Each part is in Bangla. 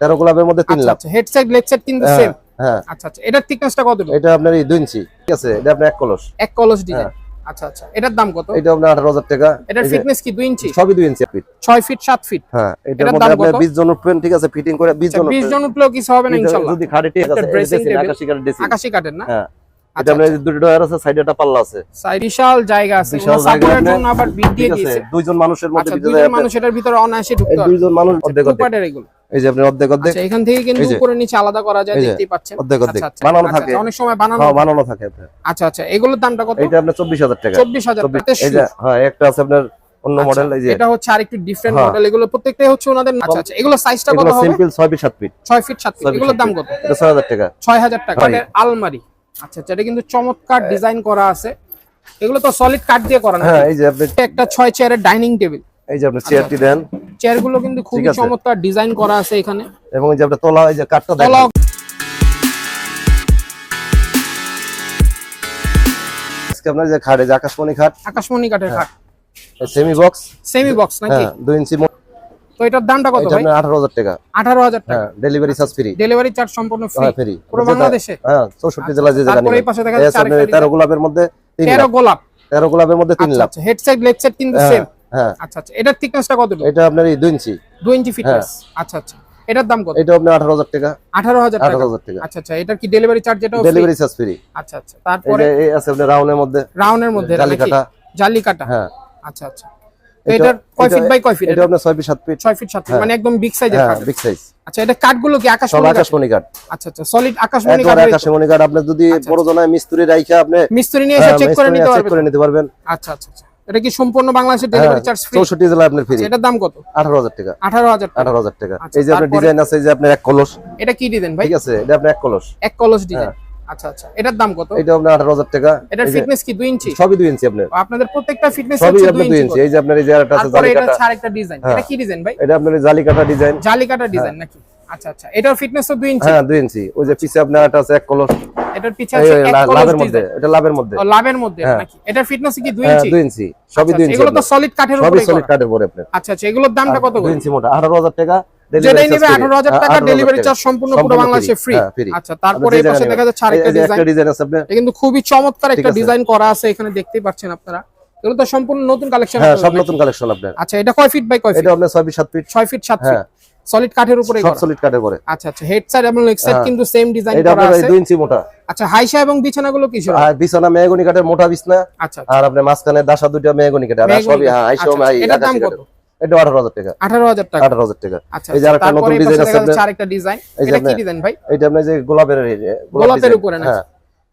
তেরো গোলাপের মধ্যে তিন আচ্ছা, লাখ। হেড লেগ সাইড কিন্তু হ্যাঁ, সেম হ্যাঁ। আচ্ছা আচ্ছা এটার থিকনেসটা কত এটা আপনার ইঞ্চি ঠিক আছে? এটা আপনার কলস। কলস ডিজাইন হ্যাঁ। আচ্ছা আচ্ছা এটার দাম কত? এটা আপনার 18000 টাকা। এটার ফিটনেস কি 2 ইঞ্চি? সবই 2 ইঞ্চি ফিট 6 ফিট 7 ফিট হ্যাঁ এটার মধ্যে আপনার 20 জন ঠিক আছে? ফিটিং করে 20 জন 20 জন উঠলেও কিছু হবে না ইনশাআল্লাহ যদি ঠিক আছে না? হ্যাঁ। আচ্ছা, সাইডে আচ্ছা। একটা পাল্লা আছে। বিশাল জায়গা আছে। দুইজন মানুষের মধ্যে দুইজন মানুষ এটার ভিতরে অনায়াসে ঢুকতে দুইজন মানুষ অর্ধেক অর্ধেক। এই যে আপনি অর্ধেক অর্ধেক। আচ্ছা, এখান থেকে কিন্তু উপরে নিচে আলাদা করা যায় দেখতেই পাচ্ছেন। অর্ধেক অর্ধেক। আচ্ছা, আচ্ছা। বানানো থাকে। অনেক সময় বানানো হ্যাঁ, বানানো থাকে আচ্ছা আচ্ছা। এগুলোর দামটা কত? এটা আপনার 24000 টাকা। 24000 টাকা এই যে হ্যাঁ একটা আছে আপনার অন্য মডেল এই যে। এটা হচ্ছে আরেকটু ডিফারেন্ট হ্যাঁ। মডেল এগুলো প্রত্যেকটাই হচ্ছে ওনাদের আচ্ছা আচ্ছা। এগুলো সাইজটা কত হবে? Simple 6 feet 7 feet 6 feet 7 feet এগুলোর দাম কত? এটা 6000 টাকা। 6000 টাকা। মানে আলমারি। আচ্ছা আচ্ছা। এটা কিন্তু চমৎকার ডিজাইন করা আছে। এগুলো তো সলিড কাঠ দিয়ে করা না হ্যাঁ এই যে আপনি একটা 6 চেয়ারের ডাইনিং টেবিল এই যে আপনি চেয়ারটি দেন। চেয়ারগুলো কিন্তু খুবই চমৎকার ডিজাইন করা আছে এখানে। এবং যে তোলা হয় যে কাঠটা তোলা আপনার যে খাট যে আকাশমণি খাট। আকাশমণি কাঠের হ্যাঁ। খাট। সেমি বক্স সেমি বক্স নাকি হ্যাঁ, ইঞ্চি এটার দামটা কত টাকা। 18000 টাকা। Delivery charge free delivery charge free যে আচ্ছা, গোলাপের মধ্যে 13 গোলাপ 13 গোলাপের মধ্যে আচ্ছা, লাখ। আচ্ছা হেডসেট লেগ কিন্তু হ্যাঁ। সেম আচ্ছা কত এটা? আপনার ইঞ্চি। ইঞ্চি আচ্ছা এটার দাম কত? এটা আপনার টাকা। হ্যাঁ। আচ্ছা এটা আপনার ফিট ফিট মানে একদম কাঠ। কি আচ্ছা আচ্ছা। সলিড যদি বড় জনায় মিস্ত্রি রাইখা আপনি মিস্ত্রি নিয়ে চেক করে নিতে পারবেন। আচ্ছা আচ্ছা। এটা কি সম্পূর্ণ বাংলাদেশের ডেলিভারি চার্জ ফ্রি 64 জেলা আপনার ফ্রি এটার দাম কত? 18000 টাকা। 18000 টাকা। 18000 টাকা। আচ্ছা, এই যে আপনার ডিজাইন আছে এই যে আপনার এক কলস। এটা কি ডিজাইন ভাই? ঠিক আছে এটা আপনার এক কলস। এক কলস ডিজাইন হ্যাঁ। আচ্ছা আচ্ছা এটার দাম কত? এটা আপনার 18000 টাকা। এটার ফিটনেস কি 2 ইঞ্চি সবই 2 ইঞ্চি আপনার। আপনাদের প্রত্যেকটা ফিটনেস হচ্ছে 2 ইঞ্চি এই যে আপনার এই যে আরেকটা আছে জালি কাটা এটা আরেকটা ডিজাইন এটা হ্যাঁ। কি ডিজাইন ভাই? এটা আপনার জালি কাটা ডিজাইন জালি কাটা ডিজাইন হ্যাঁ। নাকি? আচ্ছা আচ্ছা। এটার 2 ইঞ্চি হ্যাঁ 2 ইঞ্চি ওই যে পিছে আপনার এটা আছে এক কলস এটার পিছে আছে এক কলস লাভের মধ্যে এটা লাভের মধ্যে। ও লাভের মধ্যে হ্যাঁ। নাকি? এটার ফিটনেস কি 2 ইঞ্চি 2 ইঞ্চি সবই আচ্ছা, 2 ইঞ্চি এগুলো তো সলিড কাঠের উপরে সবই সলিড কাঠের উপরে আপনার। আচ্ছা আচ্ছা এগুলোর দামটা হ্যাঁ, কত 2 ইঞ্চি মোটা 18000 টাকা। যেটাই 18000 টাকা ডেলিভারি চার্জ সম্পূর্ণ পুরো বাংলাদেশে ফ্রি আচ্ছা তারপরে এই পাশে দেখা যাচ্ছে আরেকটা ডিজাইন আছে কিন্তু খুবই চমৎকার একটা ডিজাইন করা আছে এখানে দেখতেই পাচ্ছেন আপনারা। এগুলো তো সম্পূর্ণ নতুন কালেকশন হ্যাঁ সব নতুন কালেকশন আপনার আচ্ছা এটা কয় ফিট বাই কয় ফিট এটা আপনার 6 feet 7 feet 6 feet 7 feet solid কাঠের উপরে সব সলিড কাঠের উপরে। আচ্ছা আচ্ছা হেড সাইড এবং লেগ সাইড হ্যাঁ। কিন্তু সেম ডিজাইন করা আছে। এটা 2 ইঞ্চি মোটা। আচ্ছা হাইশা এবং বিছানাগুলো কি সর হ্যাঁ বিছানা মেহগনি কাঠের মোটা বিছনা। আচ্ছা, আচ্ছা আর আপনি মাঝখানে দাসা দুটো মেহগনি কাঠ আর সবই হ্যাঁ হাইসা আচ্ছা, এটা দাম কত? এটা 18000 টাকা। 18000 টাকা। 18000 টাকা। আচ্ছা এই যে আরেকটা নতুন ডিজাইন আছে আরেকটা ডিজাইন এটা কি ডিজাইন ভাই? এটা আপনি যে গোলাপের গোলাপের উপরে না? হ্যাঁ।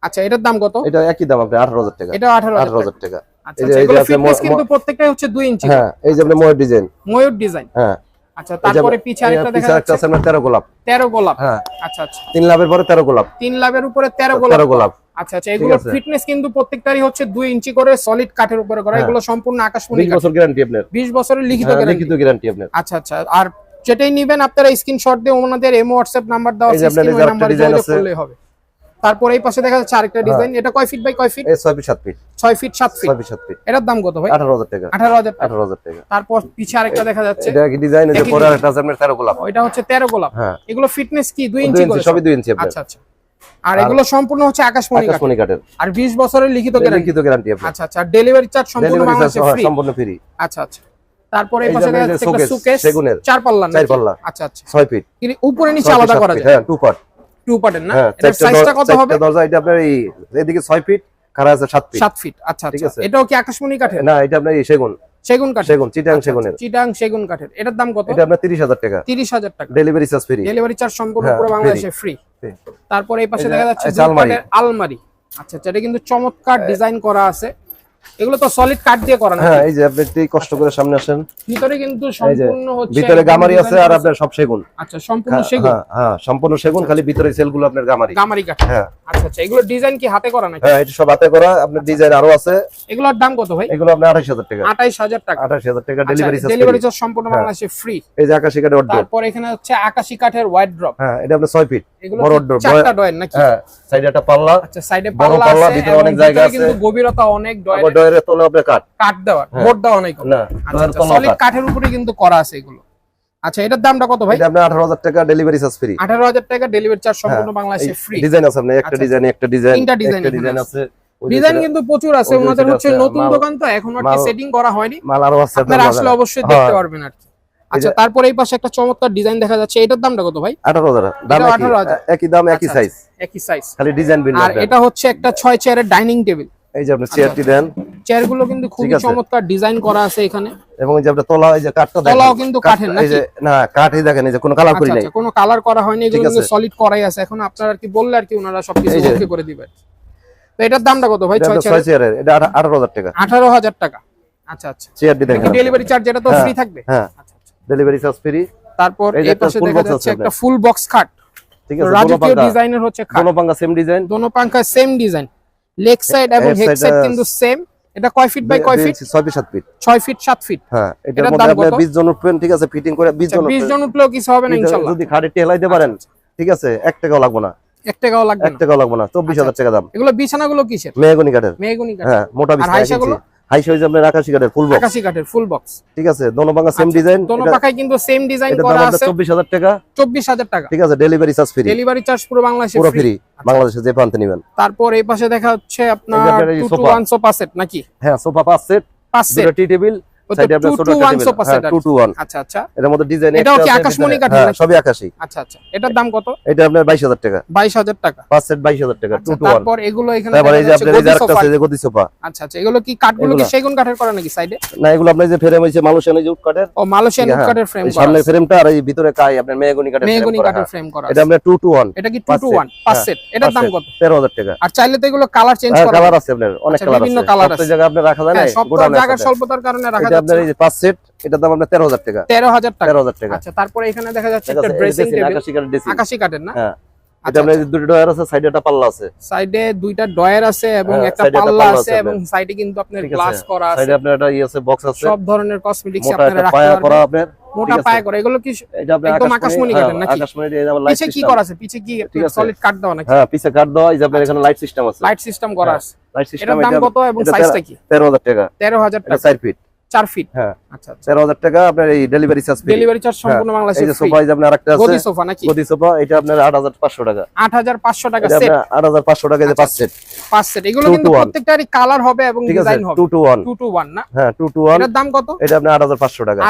আচ্ছা এটার দাম কত? এটা একই দাম আপনি 18000 টাকা। এটা 18000 টাকা। আচ্ছা, আচ্ছা এগুলো ফিটনেস কিন্তু প্রত্যেকটাই হচ্ছে 2 ইঞ্চি। হ্যাঁ এই যে আপনি ময়ূর ডিজাইন ময়ূর ডিজাইন হ্যাঁ। আচ্ছা, আচ্ছা, আচ্ছা। গোলাপ। গোলাপ। আচ্ছা আচ্ছা। এগুলো ফিটনেস কিন্তু প্রত্যেকটারই হচ্ছে ইঞ্চি করে সলিড কাঠের উপরে করা। এগুলো সম্পূর্ণ আচ্ছা আচ্ছা আর যেটাই নিবেন আপনারা স্ক্রিনশট দিয়ে ওনাদের এমো হোয়াটসঅ্যাপ নাম্বার দেওয়া হবে। তারপরে এই পাশে দেখা যাচ্ছে আরেকটা হ্যাঁ। ডিজাইন। এটা কয় ফিট বাই কয় feet? 6 feet 7 feet. 6 feet 7 feet. 6 feet 7 feet. এটার দাম কত ভাই? 18000 টাকা। 18000 টাকা। 18000 টাকা। তারপর পিছে আরেকটা দেখা যাচ্ছে। এটা কি ডিজাইন যে পরে আরেকটা আছে আপনার 13 গোলাপ। এটা হচ্ছে 13 গোলাপ। হ্যাঁ। এগুলো ফিটনেস কি? 2 ইঞ্চি করে? সবই 2 ইঞ্চি আচ্ছা আচ্ছা। আর এগুলো সম্পূর্ণ হচ্ছে আকাশমণি কাঠের। আর 20 বছরের লিখিত গ্যারান্টি লিখিত গ্যারান্টি আচ্ছা আচ্ছা। ডেলিভারি চার্জ সম্পূর্ণ বাংলাদেশে ফ্রি সম্পূর্ণ ফ্রি আচ্ছা আচ্ছা। তারপরে এই পাশে দেখা যাচ্ছে একটা সেগুনের। চার পাল্লা চার পাল্লা আচ্ছা আচ্ছা। 6 ফিট। কিন্তু উপরে নিচে আলাদা করা যায়। হ্যাঁ টু পার্ট টু পার্টের না? হ্যাঁ, এটার সাইজটা কত হবে? দরজা এটা আপনার এই এদিকে 6 ফিট খাড়া আছে 7 ফিট 7 ফিট আচ্ছা ঠিক আচ্ছা। আছে? এটাও কি আকাশমণি কাঠের? না এটা আপনার সেগুন। সেগুন কাঠ সেগুন চিটাং আচ্ছা, সেগুনের। আচ্ছা, চিটাং সেগুন কাঠের। এটার দাম কত? এটা আপনার 30000 টাকা। 30000 টাকা। Delivery charge free delivery charge সম্পূর্ণ হ্যাঁ, পুরো বাংলাদেশে ফ্রি তারপরে এই পাশে দেখা যাচ্ছে আলমারি। আচ্ছা আচ্ছা এটা কিন্তু চমৎকার হ্যাঁ। ডিজাইন করা আছে। এগুলো তো সলিড কাট দিয়ে করা হ্যাঁ এই যে আপনি একটু কষ্ট করে সামনে আসেন। ভিতরে কিন্তু সম্পূর্ণ হচ্ছে ভিতরে গামারি আছে আর মানে আপনার সব সেগুন। আচ্ছা সম্পূর্ণ হ্যাঁ, সেগুন? হ্যাঁ, হ্যাঁ সম্পূর্ণ সেগুন খালি ভিতরে সেলগুলো আপনার গামারি। গামারি কাট হ্যাঁ। আচ্ছা আচ্ছা এগুলো ডিজাইন কি হাতে করা নাকি? হ্যাঁ এটা সব হাতে করা আপনার ডিজাইন আরও আছে। এগুলোর দাম কত ভাই? এগুলো আপনার 28000 টাকা। 28000 টাকা। 28000 টাকা ডেলিভারি চার্জ ডেলিভারি চার্জ সম্পূর্ণ বাংলাদেশে ফ্রি এই যে আকাশী কাঠের ওয়ার্ড্রপ তারপর এখানে হচ্ছে আকাশী কাঠের ওয়ার্ড্রপ হ্যাঁ এটা আপনার 6 ফিট আচ্ছা, আচ্ছা, আচ্ছা, এটার দামটা কত টাকা ডেলিভারি চার্জ ফ্রি 18000 টাকা ডেলিভারি চার্জ সম্পূর্ণ বাংলাদেশে ফ্রি ডিজাইন আছে একটা ডিজাইন একটা ডিজাইন ডিজাইন ডিজাইন আছে। ডিজাইন কিন্তু প্রচুর আছে। নতুন দোকান তো এখন আর কি সেটিং করা হয়নি। আপনারা আসলে অবশ্যই দেখতে পারবেন আর কি। আচ্ছা তারপরে এই পাশে একটা চমৎকার ডিজাইন দেখা যাচ্ছে। এটার দামটা কত ভাই? আঠারো হাজার। দাম একই 18,000 একই দাম একই আচ্ছা, সাইজ একই সাইজ খালি ডিজাইন ভিন্ন আর এটা হচ্ছে একটা ছয় চেয়ারের ডাইনিং টেবিল এই যে আপনি চেয়ারটি দেন। চেয়ারগুলো কিন্তু খুবই চমৎকার ডিজাইন করা আছে এখানে। এবং এই যে আপনার তলা এই যে কাঠটা দেখেন। তলাও কিন্তু কাঠ- কাঠের এই যে না কাঠই দেখেন এই যে কোনো কালার করি আচ্ছা নাই। আচ্ছা কোনো কালার করা হয়নি এগুলো কিন্তু সলিড করাই আছে। এখন আপনারা আর কি বললে আর কি ওনারা সবকিছু। ওকে করে দিবে। তো এটার দামটা কত ভাই? এটা ছয় আপনার ছয় চেয়ারের চেয়ারের এটা আঠা- আঠারো হাজার টাকা। আঠারো হাজার টাকা। আচ্ছা আচ্ছা। চেয়ারটি দেখেন ডেলিভারি চার্জ এটা তো হ্যাঁ, ফ্রি থাকবে? হ্যাঁ। আচ্ছা আচ্ছা। ডেলিভারি চার্জ ফ্রি তারপর এই পাশে দেখা যাচ্ছে একটা ফুল বক্স খাট। ঠিক আছে রাজকীয় ডিজাইনের হচ্ছে খাট। দোনো পাঙ্গা সেম ডিজাইন দোনো পাঙ্খা সেম ডিজাইন লেগ সাইড এবং হেড সাইড কিন্তু সেম এটা কয় ফিট বাই কয় ফিট ছয় ফিট সাত ফিট ছয় ফিট সাত ফিট হ্যাঁ এটার মধ্যে আপনি কত? বিশ জন উঠবেন ঠিক আছে ফিটিং করে বিশ জন বিশ উঠবেন। জন উঠলেও কিছু হবে না ইনশাল্লাহ। যদি খাটে টেলাইতে পারেন ঠিক আছে এক টাকাও লাগবে না। এক টাকাও লাগবে এক না। টাকাও লাগবে না চব্বিশ হাজার টাকা দাম। এগুলো বিছানাগুলো কিসের? মেহগনি কাঠের। মেহগুনি কাঠ হ্যাঁ মোটা বিছনা হাইসাগুলো? হাইসা সাইজ আপনার আকাশি কাঠের ফুল বক্স আকাশি কাঠের ফুল বক্স ঠিক আছে দোনো পাঙ্গা সেম ডিজাইন দোনো পাখায় কিন্তু সেম ডিজাইন করা আছে। চব্বিশ হাজার টাকা। চব্বিশ হাজার টাকা। ঠিক আছে delivery charge free delivery charge পুরো বাংলাদেশে পুরো ফ্রি ফ্রি বাংলাদেশে যে প্রান্তে নেবেন। তারপর এই পাশে দেখা হচ্ছে আপনার আপনার এই two two sofa। One sofa set নাকি? হ্যাঁ সোফা পাঁচ সেট পাঁচ সেট টি টেবিল সাইডে আপনার ছোট একটা টেবিল হ্যাঁ টু টু ওয়ান আচ্ছা আচ্ছা। এর মধ্যে ডিজাইন এটাও কি আকাশমণি কাঠের সবই আকাশি আচ্ছা আচ্ছা। এটার দাম কত? এটা আপনার বাইশ হাজার টাকা। বাইশ হাজার টাকা। পাঁচ সেট বাইশ হাজার টাকা টু আচ্ছা, টু ওয়ান তারপর এগুলো এখানে তারপর এই যে আপনার এই আরেকটা আছে যে গদি সোফা আচ্ছা আচ্ছা। এগুলো কি কাঠগুলো কি সেগুন কাঠের করা নাকি সাইডে না এগুলো আপনার যে ফ্রেম হয়েছে মালয়েশিয়ান যে উড কাঠের? ও মালয়েশিয়ান হ্যাঁ, কাঠের ফ্রেম করা সামনের ফ্রেমটা আর এই ভিতরে কাই আপনার মেহগনি কাঠের মেহগনি কাঠের হ্যাঁ। ফ্রেম করা এটা আপনার টু টু ওয়ান এটা কি টু পাঁচ টু set, ওয়ান পাঁচ হ্যাঁ, সেট এটার দাম কত? তেরো হাজার টাকা। আর চাইলে তো এগুলো কালার চেঞ্জ করা কালার আছে আপনার অনেক আচ্ছা, কালার আছে। আপনার রাখা যায় না? হ্যাঁ, সব। স্বল্পতার কারণে রাখা এটা আপনার এই যে পাঁচ সেট এটার দাম আপনার তেরো হাজার টাকা। তেরো হাজার টাকা। তেরো হাজার টাকা। আচ্ছা তারপরে এখানে দেখা যাচ্ছে একটা ড্রেসিং টেবিল আকাশি কাঠের dressing। আকাশি কাঠের না? হ্যাঁ। এটা আচ্ছা। আপনার দুটো ডয়ার আছে সাইডে একটা পাল্লা আছে। সাইডে দুইটা ডয়ার আছে এবং হ্যাঁ, একটা পাল্লা আছে এবং সাইডে কিন্তু আপনার গ্লাস করা আছে। সাইডে আপনার একটা ইয়ে আছে বক্স আছে। সব ধরনের কসমেটিক্স আপনারা রাখতে করা আপনার। মোটা পায়া করা এগুলো কি এটা একদম আকাশমণি হ্যাঁ, নাকি? আকাশমণি এই যেমন লাইট পিছে কি সিস্টেম করা আছে? পিছে কি সলিড কাট দেওয়া নাকি? হ্যাঁ পিছে কাট দেওয়া এই যে আপনার এখানে লাইট সিস্টেম আছে। লাইট সিস্টেম করা হ্যাঁ, আছে। লাইট সিস্টেম এটার দাম কত এবং সাইজটা কি? তেরো হাজার টাকা। তেরো হাজার এটা টাকা। চার ফিট চার ফিট হ্যাঁ। আচ্ছা আচ্ছা। তেরো হাজার টাকা আপনার এই ডেলিভারি চার্জ ডেলিভারি চার্জ সম্পূর্ণ বাংলাদেশে এই যে সোফা আপনার আরেকটা আছে গদি সোফা নাকি? গদি সোফা এটা আপনার আট হাজার পাঁচশো টাকা। টাকা সেট আপনার আট হাজার পাঁচশো টাকা যে পাঁচ সেট পাঁচ সেট এগুলো কিন্তু প্রত্যেকটারই কালার হবে এবং ডিজাইন হবে। টু টু না? হ্যাঁ টু দাম কত? এটা আপনার টাকা।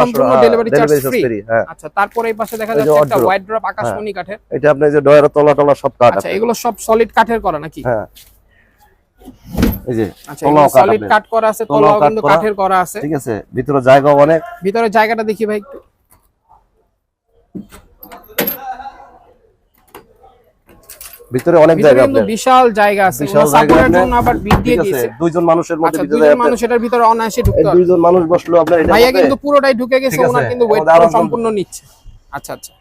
সম্পূর্ণ ডেলিভারি চার্জ ফ্রি আচ্ছা তারপরে এই পাশে দেখা এই যাচ্ছে একটা হোয়াইট ড্রপ আকাশমণি কাঠের। এটা আপনার যে ডয়ের তলা টলা সব কাঠ আচ্ছা এগুলো সব সলিড কাঠের করা নাকি? হ্যাঁ। এই যে আচ্ছা সলিড আপনার। কাঠ করা আছে তলাও কিন্তু কাঠের করা আছে। ঠিক আছে ভিতরে জায়গাও অনেক। ভিতরে জায়গাটা দেখি ভাই একটু। ভিতরে অনেক জায়গা আপনার। বিশাল জায়গা আছে। বিশাল জায়গা জন্য আবার বিট দিয়ে দিয়েছে। দুইজন মানুষের মধ্যে আচ্ছা ভিতরে দুইজন মানুষ এটার ভিতরে অনায়াসে ঢুকতে পারবে দুইজন মানুষ বসল আপনার এটার ভাইয়া কিন্তু পুরোটাই ঢুকে গেছে ওনার কিন্তু ওয়েট সম্পূর্ণ। নিচ্ছে। আচ্ছা আচ্ছা।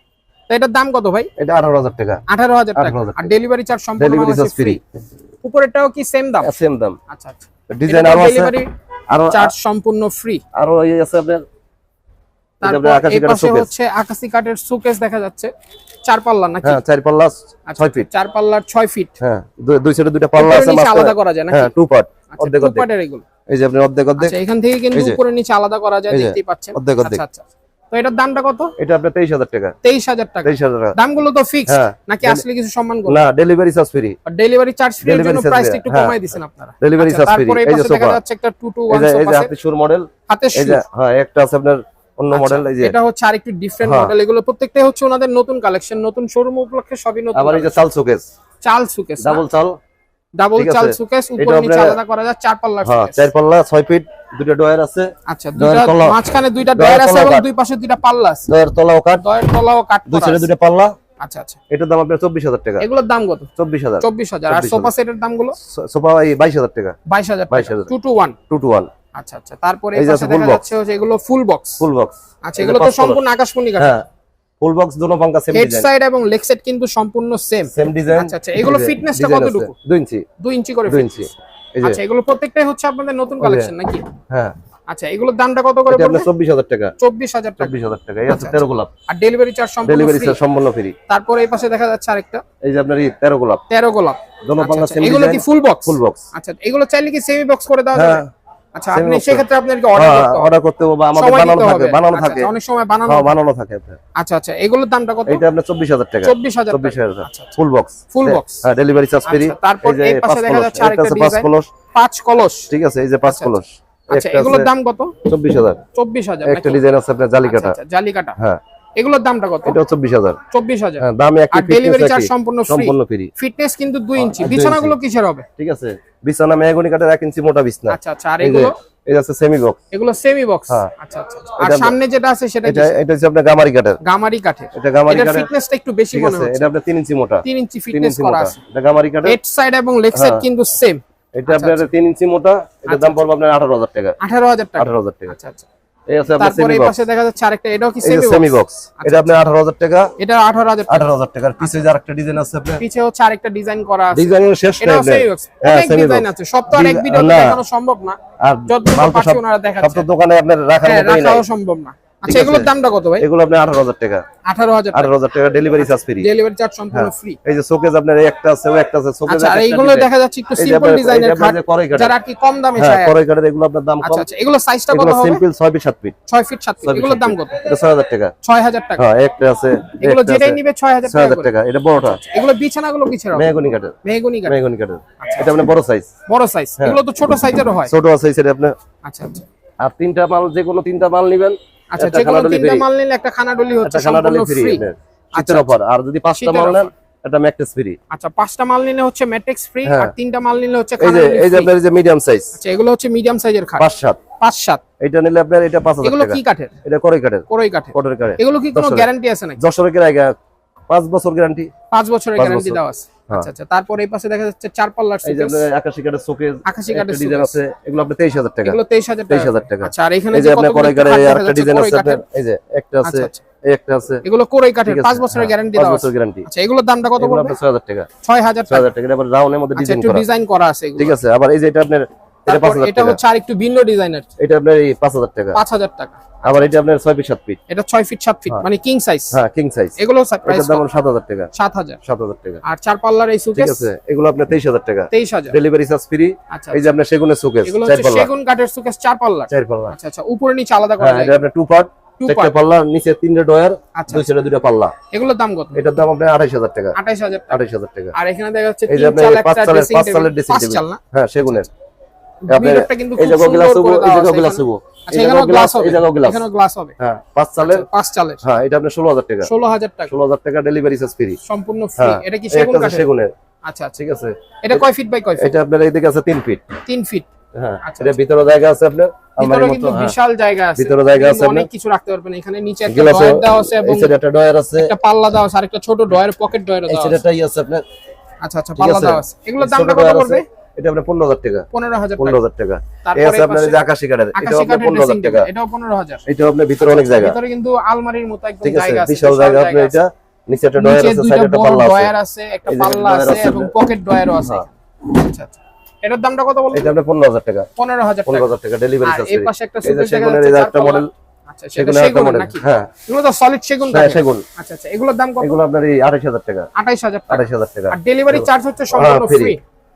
তো এটার দাম কত ভাই? এটা আঠারো হাজার টাকা। আঠারো হাজার টাকা। আর ডেলিভারি চার্জ সম্পূর্ণ ডেলিভারি চার্জ ফ্রি উপরেরটাও কি সেম দাম? সেম দাম। আচ্ছা আচ্ছা। ডিজাইন আরও আছে। আরও চার্জ সম্পূর্ণ ফ্রি আরও এই আছে আপনার। আকাশি কাঠের শোকেস দেখা যাচ্ছে। চার পাল্লা নাকি? হ্যাঁ চার পাল্লা আচ্ছা, ছয় ফিট চার পাল্লার ছয় ফিট হ্যাঁ দুই- সাইডে দুইটা পাল্লা আছে আলাদা করা যায় নাকি? হ্যাঁ টু পার্ট আচ্ছা অর্ধেক অর্ধেক। part এর এগুলো। এই যে আপনি অর্ধেক অর্ধেক। আচ্ছা এখান থেকে কিন্তু। উপরে নিচে আলাদা করা যায় দেখতেই পাচ্ছেন। অর্ধেক অর্ধেক। আচ্ছা আচ্ছা। তো এটার দামটা কত? এটা আপনার তেইশ হাজার টাকা। তেইশ হাজার টাকা। তেইশ হাজার টাকা। দামগুলো তো ফিক্সড হ্যাঁ। নাকি আসলে কিছু সম্মান করবে? না ডেলিভারি চার্জ ফ্রি আর ডেলিভারি চার্জ ফ্রি এর জন্য প্রাইস একটু হ্যাঁ। কমাই দিবেন আপনারা। ডেলিভারি আচ্ছা, চার্জ ফ্রি এই যে সোফা যাচ্ছে একটা 2 টু 1 যে এই যে সোফা হাতি সুর মডেল এই যে হ্যাঁ একটা আছে আপনার অন্য আচ্ছা, মডেল এই যে এটা হচ্ছে আরেকটু ডিফারেন্ট হ্যাঁ। মডেল এগুলো প্রত্যেকটাই হচ্ছে ওনাদের নতুন কালেকশন নতুন শোরুম উপলক্ষে সবই নতুন আবার এই যে চাল শোকেস চাল সুকেস ডাবল চাল। ডাবল চাল সুকেস উপরে নিচে আলাদা করা যায় চার পাল্লার হ্যাঁ চার পাল্লা ছয় ফিট দুটো ডয়ার আছে। আচ্ছা দুইটা মাঝখানে দুইটা ডয়ার আছে এবং দুই পাশে দুইটা পাল্লা আছে। ডয়ার তলাও দয়ের তলাও কাট দুই সাইডে পাল্লা। আচ্ছা আচ্ছা। এটার দাম আপনার চব্বিশ হাজার টাকা। এগুলোর দাম কত? চব্বিশ হাজার। চব্বিশ হাজার। আর সোফা সেটের দামগুলো? সোফা এই বাইশ হাজার টাকা। বাইশ হাজার 22,000 two two one two two one আচ্ছা আচ্ছা। তারপরে এই পাশে দেখা যাচ্ছে এগুলো ফুল বক্স ফুল বক্স আচ্ছা এগুলো তো সম্পূর্ণ আকাশমণি কাঠ। হ্যাঁ। ফুল বক্স দুটো পাঙ্কা সেম হেড ডিজাইন সাইড এবং লেগ সাইড কিন্তু সম্পূর্ণ সেম সেম ডিজাইন আচ্ছা, আচ্ছা, এগুলো fitness টা কতটুকু? দুই ইঞ্চি। দুই ইঞ্চি করে দুই fitness। ইঞ্চি। আচ্ছা এগুলো প্রত্যেকটাই হচ্ছে আপনাদের নতুন কালেকশন নাকি? হ্যাঁ। আচ্ছা এগুলোর দামটা কত করে পড়বে? চব্বিশ হাজার টাকা। চব্বিশ হাজার টাকা। চব্বিশ হাজার টাকা। এই আছে আচ্ছা, তেরো গোলাপ। আর ডেলিভারি চার্জ সম্পূর্ণ ডেলিভারি চার্জ সম্পূর্ণ ফ্রি তারপরে এই পাশে দেখা যাচ্ছে আরেকটা। এই যে আপনার এই তেরো গোলাপ। তেরো গোলাপ। দোনো আচ্ছা, পাঙ্গা আচ্ছা, সেম এগুলো কি ফুল বক্স ফুল বক্স আচ্ছা এগুলো চাইলে কি সেমি বক্স করে দেওয়া আচ্ছা আপনাকে অর্ডার অর্ডার করতে হ্যাঁ, এগুলোর দামটা কত? এটা আপনার 24000 টাকা। 24000 24000 full box full box delivery charge পাঁচ কলস। পাঁচ কলস। ঠিক আছে এই যে পাঁচ কলস। আচ্ছা এগুলোর দাম কত? 24000 24000 একটা ডিজাইন আছে আপনার জালিকাটা। জালিকাটা। হ্যাঁ। এগুলোর দামটা কত? এটা 24000 24000 হ্যাঁ দাম একই ডেলিভারি চার্জ সম্পূর্ণ ফ্রি সম্পূর্ণ ফ্রি ফিটনেস কিন্তু 2 হ্যাঁ, ইঞ্চি বিছানাগুলো কিসের হবে? ঠিক আছে। বিছানা 1 ইঞ্চি মোটা বিছানা। আচ্ছা আচ্ছা। আর এগুলো? আছে সেমি বক্স এগুলো সেমি বক্স হ্যাঁ। আচ্ছা, আচ্ছা আচ্ছা আর সামনে যেটা আছে সেটা এটা এটা হচ্ছে আপনার গামারি কাঠের। গামারি কাঠের। এটা গামারি কাঠের। ফিটনেসটা একটু বেশি মনে হচ্ছে। এটা আপনার 3 ইঞ্চি মোটা। 3 ইঞ্চি ফিটনেস করা আছে। এটা গামারি কাঠের। হেড সাইড এবং লেগ সাইড হ্যাঁ। কিন্তু সেম এটা আচ্ছা, আপনার আচ্ছা। 3 ইঞ্চি মোটা। এটা দাম পড়বে আপনার 18000 টাকা। 18000 টাকা। 18000 টাকা। আচ্ছা আচ্ছা। এই আছে আপনার আচ্ছা, এটা আচ্ছা। আপনার 18000 টাকা। এটা টাকার আচ্ছা। পিছে আরেকটা ডিজাইন আছে পিছে হচ্ছে আরেকটা ডিজাইন করা আছে। শেষ নাই এটা হ্যাঁ সেমি আছে। সব তো আর সম্ভব না। যতগুলো পাচ্ছি ওনারা দেখাচ্ছে। দোকানে আপনার রাখা হ্যাঁ, সম্ভব না। আচ্ছা এগুলোর দামটা কত ভাই? এগুলো আপনি 18000 টাকা। 18000 18000 টাকা। Delivery charge free delivery charge সম্পূর্ণ হ্যাঁ। ফ্রি এই যে শোকেজ আপনার একটা আছে ও একটা আছে শোকেজ আচ্ছা এইগুলো দেখা যাচ্ছে একটু সিম্পল ডিজাইনের খাট যারা কি কম দামে হ্যাঁ, চায়। করে কাটে এগুলো আপনার দাম আচ্ছা, কম। আচ্ছা আচ্ছা এগুলো সাইজটা কত হবে? Simple 6 feet 7 feet 6 feet 7 feet এগুলোর দাম কত? 6000 টাকা। 6000 টাকা। হ্যাঁ একটা আছে এগুলো যেটাই নিবে 6000 টাকা 6000 টাকা এটা বড়টা। আচ্ছা, এগুলো বিছানাগুলো কি ছিল মেহগনি কাটের মেহগনি কাটের মেহগনি কাটের আচ্ছা, এটা মানে বড় সাইজ বড় সাইজ হ্যাঁ। এগুলো তো ছোট সাইজেরও হয়। ছোট সাইজের আপনি আচ্ছা আচ্ছা। আর তিনটা মাল যে কোনো তিনটা মাল নেবেন। আচ্ছা যে কোনো তিনটা মাল নিলে একটা খানাডলি হচ্ছে সম্পূর্ণ ফ্রি হ্যাঁ। আচ্ছা, শীতের অফার আর যদি পাঁচটা মাল নেন এটা ম্যাট্রিক্স ফ্রি আচ্ছা পাঁচটা মাল নিলে হচ্ছে ম্যাট্রিক্স ফ্রি হ্যাঁ। আর তিনটা মাল নিলে হচ্ছে এই যে এই যে আপনার যে মিডিয়াম সাইজ আচ্ছা এগুলো হচ্ছে মিডিয়াম সাইজের খাট। 5 7 5 7 এটা নিলে আপনার এটা 5000 টাকা এগুলো কি কাঠের? এটা কোরাই কাঠের। কোরাই কাঠের। কোরাই কাঠের। এগুলো কি কোনো গ্যারান্টি আছে নাকি? 10 বছরের বছর গ্যারান্টি 5 বছরের গ্যারান্টি দেওয়া আছে। হ্যাঁ। আচ্ছা, আচ্ছা। তারপর এই পাশে দেখা যাচ্ছে চার পাল্লার কাঠের কাঠের ডিজাইন আছে এগুলো আপনার 23000 টাকা। টাকা। আচ্ছা, আর এখানে একটা আছে আচ্ছা, একটা আছে। এগুলো কোরাই কাঠের 5 বছরের গ্যারান্টি দাও 5 গ্যারান্টি আচ্ছা এগুলোর দামটা কত 6000 টাকা। 6000 টাকা এটা আবার মধ্যে ডিজাইন ডিজাইন করা। আছে ঠিক আছে আবার এই যে এটা আপনার এটা 5000 এটা হচ্ছে আরেকটু টাকা। আবার এটা আপনার 6 ফিট 7 ফিট এটা 6 ফিট 7 ফিট মানে কিং সাইজ হ্যাঁ কিং সাইজ এগুলো প্রাইস দাম 7000 টাকা। 7000 7000 টাকা। আর চার পাল্লার এই সুকেস আছে এগুলো আপনার 23000 টাকা। 23000 ডেলিভারি আচ্ছা, আচ্ছা। আপনার সেগুনের সুকেস সেগুন কাঠের সুকেস চার পাল্লা চার পাল্লা। আচ্ছা উপরে নিচে আলাদা করা হ্যাঁ, আপনার টু পার্ট চারটা পাল্লা নিচে তিনটা ডয়ার আচ্ছা, দুই সাইডে দুটো পাল্লা। এগুলোর দাম কত? এটার দাম আপনার 28000 টাকা। 28000 টাকা। 28000 টাকা। আর এখানে দেখা যাচ্ছে তিন হ্যাঁ সেগুনের। কয় ফিট ফিট হ্যাঁ এটা আচ্ছা, আচ্ছা। আচ্ছা, ভিতরে জায়গা আছে আপনার? বিশাল জায়গা ভিতরে জায়গা আছে কিছু রাখতে পারবেন। এখানে নিচে একটা আছে একটা পাল্লা দেওয়া আছে আর একটা ছোট ডয়ার পকেট ডয়ার আছে। আছে আপনার। আচ্ছা আচ্ছা পাল্লা আছে। এগুলোর দামটা কত পড়বে? এটা আপনার পনেরো হাজার টাকা। পনেরো হাজার পনেরো হাজার টাকা। পনেরো হাজার টাকা। ভিতরে অনেক জায়গা। কিন্তু এটার দামটা কত বললেন? এটা আপনার 15000 টাকা। 15000 টাকা। 15000 টাকা ডেলিভারি চার্জ পাশে একটা সুপার সেগুন একটা মডেল সেগুন মডেল হ্যাঁ। সলিড সেগুন সেগুন। আচ্ছা এগুলোর দাম কত? এগুলো আপনার 28000 টাকা। 28000 টাকা। 28000 টাকা। ডেলিভারি চার্জ হচ্ছে সম্পূর্ণ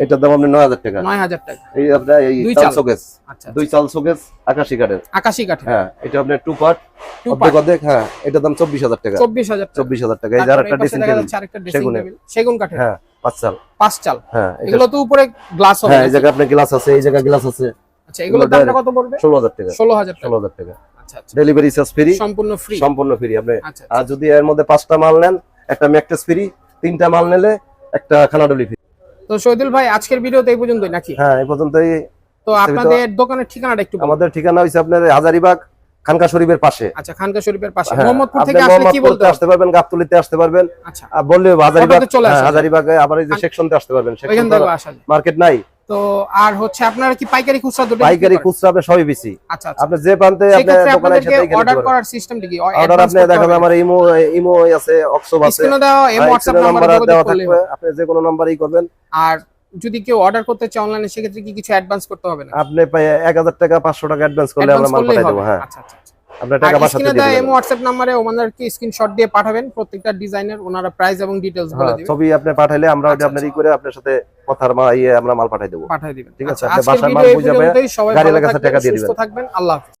এটার দাম আপনি নয় হাজার টাকা। নয় হাজার টাকা। দুই চাল। শোকেস আকাশি কাঠের। আকাশি হ্যাঁ এটা আপনার টু পার্ট হ্যাঁ, এটার দাম চব্বিশ হাজার টাকা। চব্বিশ হাজার চব্বিশ হাজার টাকা। এই হ্যাঁ, হ্যাঁ, জায়গায় আপনার গ্লাস আছে এই জায়গায় গ্লাস আছে। এগুলোর টাকা। টাকা। ডেলিভারি চার্জ ফ্রি সম্পূর্ণ ফ্রি সম্পূর্ণ ফ্রি আপনি আর যদি এর মধ্যে পাঁচটা মাল নেন একটা ম্যাকটেস ফ্রি তিনটা মাল নিলে একটা খানাডলি ফ্রি তো শহীদুল ভাই আজকের ভিডিওতে এই পর্যন্তই নাকি? হ্যাঁ এই পর্যন্তই। তো আপনাদের দোকানের ঠিকানাটা একটু আমাদের ঠিকানা হইছে আপনার হাজারিবাগ খানকা শরীফের পাশে। আচ্ছা খানকা শরীফের পাশে। হ্যাঁ, মোহাম্মদপুর থেকে আসলে কি বলতে আসতে পারবেন গাবতলিতে আসতে পারবেন। আচ্ছা। বললে হাজারীবাগ হ্যাঁ, হাজারীবাগে আবার এই যে সেকশনতে আসতে পারবেন সেকশন মার্কেট নাই। তো আর হচ্ছে আপনারা কি পাইকারি খুচরা দুটো পাইকারি খুচরা আপনি সবই বেশি। আচ্ছা আচ্ছা। আপনি যে প্রান্তে আপনি দোকানে এসে অর্ডার করার সিস্টেমটা কি? অর্ডার আপনি দেখেন আমার ইমো ইমো আছে অক্সব আছে। স্ক্রিনে দেওয়া এই হোয়াটসঅ্যাপ স্ক্রিনে নাম্বারে দেওয়া থাকবে। আপনি যে কোনো নাম্বারই করবেন। আর যদি কেউ অর্ডার করতে চায় অনলাইনে সেক্ষেত্রে কি কিছু অ্যাডভান্স করতে হবে না? আপনি এক হাজার টাকা পাঁচশো টাকা অ্যাডভান্স করলে আমরা মাল হবে। দেবো হ্যাঁ। আচ্ছা আচ্ছা আচ্ছা। আপনার টাকা বাসাতে স্ক্রিনে দিয়ে দেবেন। হোয়াটসঅ্যাপ নাম্বারে ওনাদেরকে স্ক্রিনশট দিয়ে পাঠাবেন প্রত্যেকটা ডিজাইনের ওনারা প্রাইস এবং ডিটেইলস বলে হ্যাঁ, দিবেন ছবি আপনি পাঠাইলে আমরা ওটা আচ্ছা, আপনার ই করে আপনার সাথে কথার মা ইয়ে আমরা মাল পাঠাই দেবো। পাঠাই দিবেন। ঠিক আছে, আচ্ছা, আপনি বাসার মাল গাড়ি লাগাতে টাকা দিয়ে সুস্থ থাকবেন আল্লাহ হাফেজ।